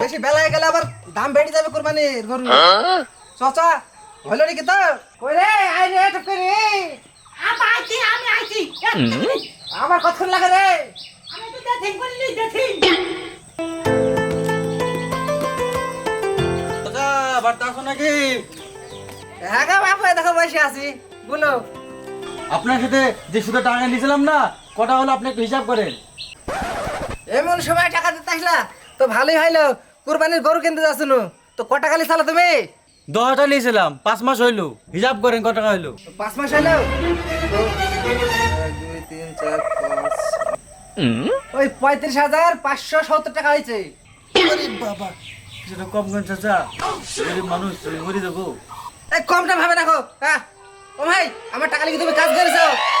বেশি বেলা হয়ে গেলে আবার দাম বেড়ে যাবে কোরবানির গরু চাচা হইল নাকি তো? কই রে আই রে টুক রে আমি আইছি আমি আইছি। আমার কথা লাগে রে। আমি তো দেখি বললি দেখি। চাচা বাড়তে আসো নাকি? হ্যাঁ গা বাপু দেখো বসে আছি। বলো। আপনার সাথে যে টাকা নিয়েছিলাম না কটা হলো আপনি একটু হিসাব করেন। এমন সময় টাকা দিতে আসলা? তো ভালোই হইল কুরবানির গরু কিনতে যাচ্ছ নু তো কটা খালি চালা তুমি? দশটা নিয়েছিলাম পাঁচ মাস হইল হিসাব করেন কত টাকা হইল। পাঁচ মাস হইল? তো এক, দুই তিন চার পাঁচ ওই পঁয়ত্রিশ হাজার পাঁচশো সত্তর টাকা হয়েছে বাবা সেটা কম করেন চাচা গরিব মানুষ আমি মরে যাব। এই কমটা ভাবে রাখো হ্যাঁ? ও ভাই আমার টাকা লিখে তুমি কাজ করেছ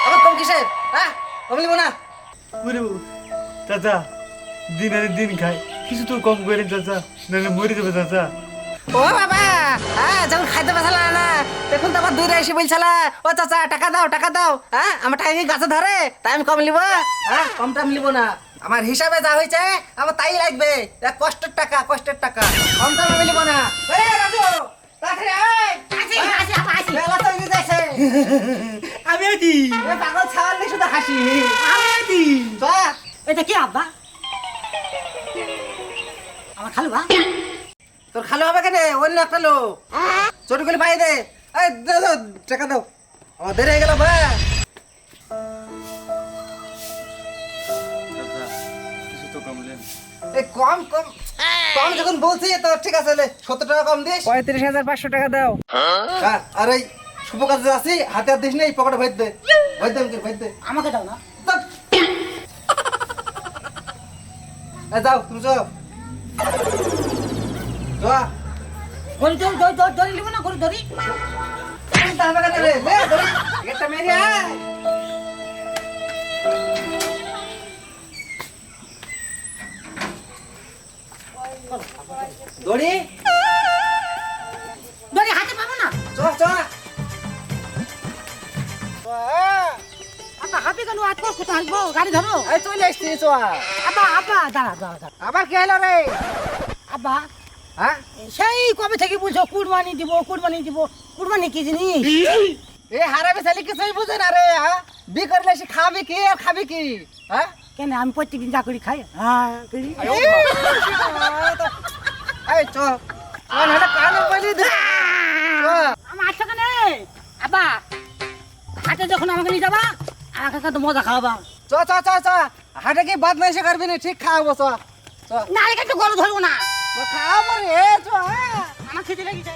আমার কম কিসের হ্যাঁ? কম লিখব না। চাচা দিন আনে দিন খাই। কিছু তো কম করে চাচা নাহলে মরে যাবে চাচা ও বাবা! হ্যাঁ যখন খাইতে পারছিল না দেখুন তো আবার দূরে এসে বলছিল ও চাচা টাকা দাও টাকা দাও। হ্যাঁ আমার টাকা কি গাছে ধরে তাই আমি কম লিব হ্যাঁ কমটা আমি লিব না। আমার হিসাবে যা হয়েছে আমার তাই লাগবে। কষ্টের টাকা কষ্টের টাকা। কমটা আমি লিব না। আমি পাগল ছাড়লে শুধু হাসি। আমি। এটা কি আব্বা? আমার খালু বা তোর খালো হবে কেন? অন্য একটা লোক। ছোট করে পাই দে। এই দাও টাকা দাও। আমার দেরি হয়ে গেল ভাই চাচা কিছু তো কমলেন এই কম কম। কম যখন বলছি তো ঠিক আছে সত্তর টাকা কম দিস। পঁয়ত্রিশ হাজার পাঁচশো টাকা দাও। হ্যাঁ, আর এই শুভ কাজে আছি হাতে হাত দিস নেই পকেটে ভেদ দে। ভেদ দে আমাকে ভেদ দে। আমাকে দাও না। যাও তুমি যাও ধরি ধরি ধরি ধরি লিব না গরি ধরি। তার বাগানে রে লে ধরি। গেটটা মেরে আয়। দড়ি ধরি হাতে পাবো না। চ চ কর কোথায় আসব গাড়ি ধরো এই চলে আসছি আব্বা আব্বা দাঁড়া দাঁড়া দাঁড়া আবার কি হলো রে আব্বা হ্যাঁ সেই কবে থেকে বলছো কুরবানি দিব কুরবানি দিব কুরবানি কি জিনিস এ হারাবে ছেলে কিছুই বুঝে না রে হ্যাঁ বি করলে সে খাবে কি আর খাবে কি হ্যাঁ কেন আমি প্রত্যেকদিন যা করি খাই হ্যাঁ এই চ কোন বলি দে আমার আচ্ছা কেন আব্বা হাতে যখন আমাকে নিয়ে যাবা কত মজা খাওয়াবা। চ চ চ চ। হাটে কি বাদ নাই করবি না? ঠিক খাওয়াবো চ। চ। না এটা তো গরু ধরবো না। চ খাওয়াবো রে চ হ্যাঁ। আমার খেতে লেগেছে।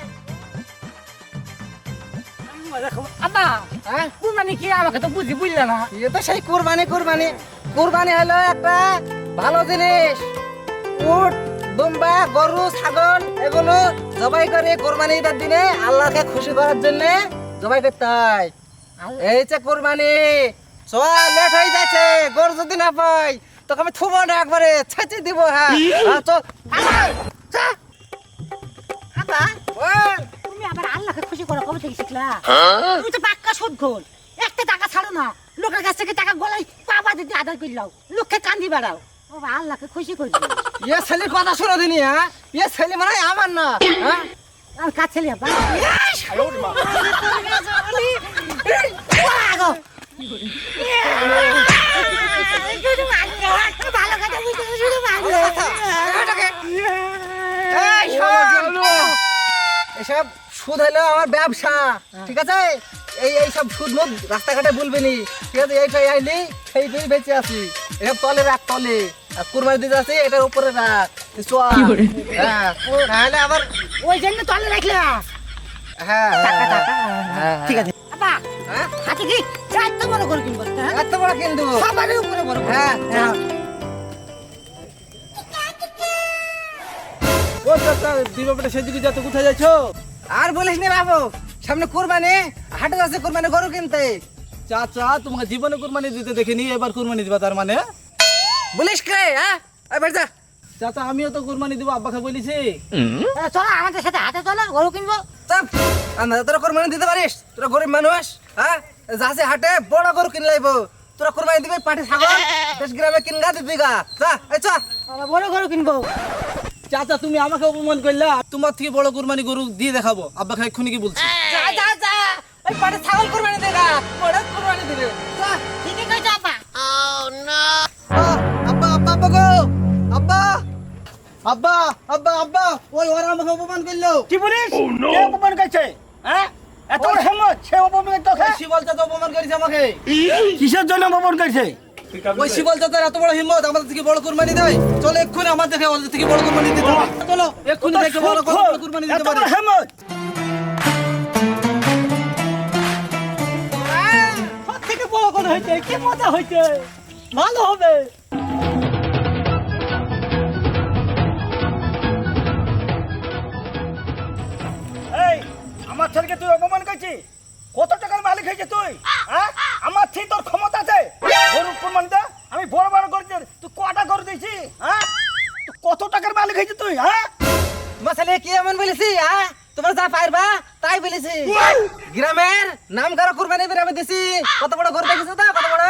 আমি মজা খাব। আব্বা হ্যাঁ? কুরবানি কি? আমাকে তো বুঝি বুঝলে না। এ তো সেই কুরবানি কুরবানি। কুরবানি হলো একটা ভালো জিনিস। উট দুম্বা গরু ছাগল এগুলো জবাই করে কোরবানি ঈদের দিনে আল্লাহকে খুশি করার জন্য জবাই করতে হয়। এই যে কোরবানি চ লেট হয়ে যাচ্ছে গরু যদি না পাই তোকে আমি থুবো না একবারে ছেঁচে দিব হ্যাঁ হ্যাঁ, চল। তুমি আবার আল্লাহকে খুশি করো কবে থেকে শিখলা তুমি তো পাক্কা সুদ ঘোল একটা টাকা ছাড়ো না লোকের কাছ থেকে টাকা গলায় পাবা দিতে আদায় করলাও লোককে কান্দি বাড়াও বাবা আল্লাহকে খুশি করবে ইয়ে ছেলের কথা শোনো দিনি হ্যাঁ ইয়ে ছেলে মানে আমার না হ্যাঁ আর কাজ ছেলে আব্বা এই। এসব সুদ হলো আমার ব্যবসা ঠিক আছে? এই এই সব সুদ মুদ রাস্তাঘাটে বলবি নি। ঠিক আছে? এইটাই আইলি সেই দুই বেঁচে আছি। এসব তলে রাখ তলে। আর কুরবানি দিতে আছি এটার উপরে রাখ চল। হ্যাঁ। আবার ওই জন্য তলে রাখলে হ্যাঁ হ্যাঁ, হ্যাঁ, ঠিক আছে। হাতে কি? এত বড় করে কিনবো হ্যাঁ? এত বড় কিন্তু সবারই উপরে বড় হ্যাঁ হ্যাঁ। ও চাচা দিবাপটা সেদিকে যাতে কোথায় যাচ্ছ আর বলিস নি বাবু সামনে কুরবানি হাটে যাচ্ছে কুরবানি গরু কিনতে। চাচা তোমাকে জীবনে কুরবানি দিতে দেখিনি এবার কুরবানি দিবা তার মানে? বলিস কে হ্যাঁ? যা। চাচা আমিও তো কুরবানি দিব আব্বাকে বলেছি। চলো আমাদের সাথে হাতে চলো গরু কিনবো। চাপ আমরা তোরা কোরবানি দিতে পারিস? তোরা গরিব মানুষ হ্যাঁ? যাচ্ছে হাটে বড় গরু কিনে লাইব তোরা কোরবানি দিবি পাটি ছাগল দেশ গ্রামে কিনগা দিবি গা। যা এই চ। বড় গরু কিনবো। চাচা তুমি আমাকে অপমান করলা তোমার থেকে বড় কুরবানি গরু দিয়ে দেখাবো। আব্বাকে এক্ষুনি কি বলছি? যা যা যা। ওই পাড়ে ছাগল কোরবানি দে না বড় কোরবানি দিবে। যা। ঠিকই কইছো আপা আহ, আব্বা আব্বা আব্বা গো। আব্বা আব্বা আব্বা আব্বা ওই ওরা আমাকে অপমান করল। কি বলিস? কে অপমান করছে? হ্যাঁ? এত বড় হেমত সে অপমান তোকে শিবল চাচা অপমান করেছে আমাকে। কিসের জন্য অপমান করছে? ওই শিবল চাচার এত বড় হিম্মত আমাদের থেকে বড় কুরবানি দেয়। চলো এক্ষুনি আমার দেখে ওদের থেকে বড় কুরবানি দিতে চলো এক্ষুনি দেখে বড় কুরবানি দিতে পারে হেমত। থেকে বড় কথা হয়েছে কি মজা হয়েছে? ভালো হবে। কত টাকার মালিক হয়েছে তুই? হ্যাঁ? আমার থেকে তোর ক্ষমতা আছে। গরু কোরবানি দে আমি বড় বড় করে তুই কটা গরু দিয়েছি হ্যাঁ? কত টাকার মালিক হয়েছে তুই হ্যাঁ? তোমার ছেলে কি এমন বলেছি হ্যাঁ? তোমার যা পারবা তাই বলেছি। গ্রামের নাম কারও কুরবানি বের আমি দিছি। কত বড় ঘর দেখেছ তো? কত বড়?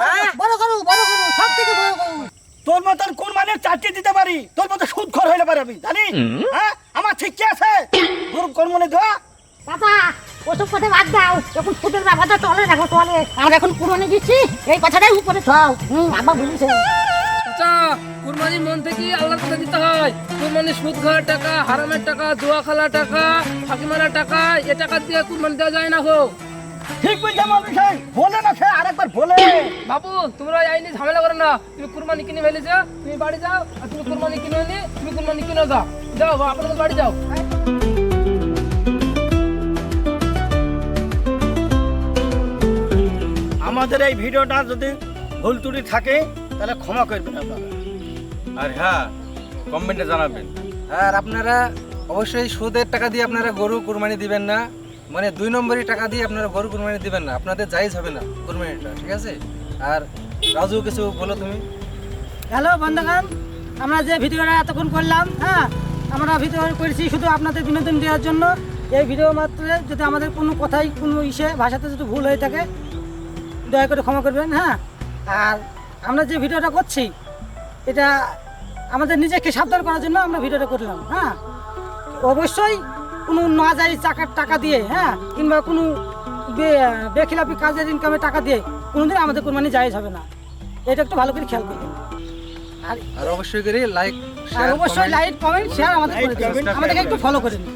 হ্যাঁ? বড় করু বড় করু সব থেকে বড় করু তোর মতন কোন মানে চারটে দিতে পারি। তোর মতো সুদ খর হইলে পারে আমি জানি হ্যাঁ? আমার ঠিক কি আছে? গরু কোন মনে ধোয়া বাবা ওসব কথা বাদ দাও। এখন ফুটের ব্যাপারটা চলে দেখো চলে। আমরা এখন পুরনো দিচ্ছি এই কথাটাই উপরে থাও হুম আব্বা বলেছে আচ্ছা কুরবানি মন থেকে আল্লাহর কাছে দিতে হয়? কুরবানি সুদ খাওয়ার টাকা হারামের টাকা জুয়া খেলার টাকা ফাঁকি মারার টাকা এ টাকা দিয়ে কুরবানি দেওয়া যায় না গো ঠিক বলছে আমার বিষয় বলে না সে আরেকবার বলে। বাবু তোমরা এই নিয়ে ঝামেলা করো না। তুমি কুরবানি কিনে ফেলেছো তুমি বাড়ি যাও আর তুমি কুরবানি কিনে নি তুমি কুরবানি কিনে যাও যাও আপনাদের বাড়ি যাও। আমাদের এই ভিডিওটা যদি ভুল ত্রুটি থাকে তাহলে ক্ষমা করবেন আপনারা। আর হ্যাঁ কমেন্টে জানাবেন। আর আপনারা অবশ্যই সুদের টাকা দিয়ে আপনারা গরু কুরবানি দিবেন না মানে দুই নম্বরই টাকা দিয়ে আপনারা গরু কুরবানি দিবেন না। আপনাদের জায়েজ হবে না কুরবানিটা ঠিক আছে? আর রাজু কিছু বলো তুমি? হ্যালো বন্ধুগণ আমরা যে ভিডিওটা এতক্ষণ করলাম হ্যাঁ আমরা ভিডিও করেছি শুধু আপনাদের বিনোদন দেওয়ার জন্য। এই ভিডিও মাত্রে যদি আমাদের কোনো কথাই কোনো ইসে ভাষাতে যদি ভুল হয়ে থাকে দয়া করে ক্ষমা করবেন হ্যাঁ? আর আমরা যে ভিডিওটা করছি এটা আমাদের নিজেকে সাবধান করার জন্য আমরা ভিডিওটা করলাম হ্যাঁ? অবশ্যই কোনো না চাকার টাকা দিয়ে হ্যাঁ? কিংবা কোনো বে- বেখিলাপি কাজের ইনকামের টাকা দিয়ে কোনোদিন আমাদের কোরবানি জায়েজ হবে না। এটা একটু ভালো করে খেয়াল করবেন। আর আর অবশ্যই করে লাইক আর অবশ্যই লাইক কমেন্ট শেয়ার আমাদের আমাদেরকে একটু ফলো করে নিন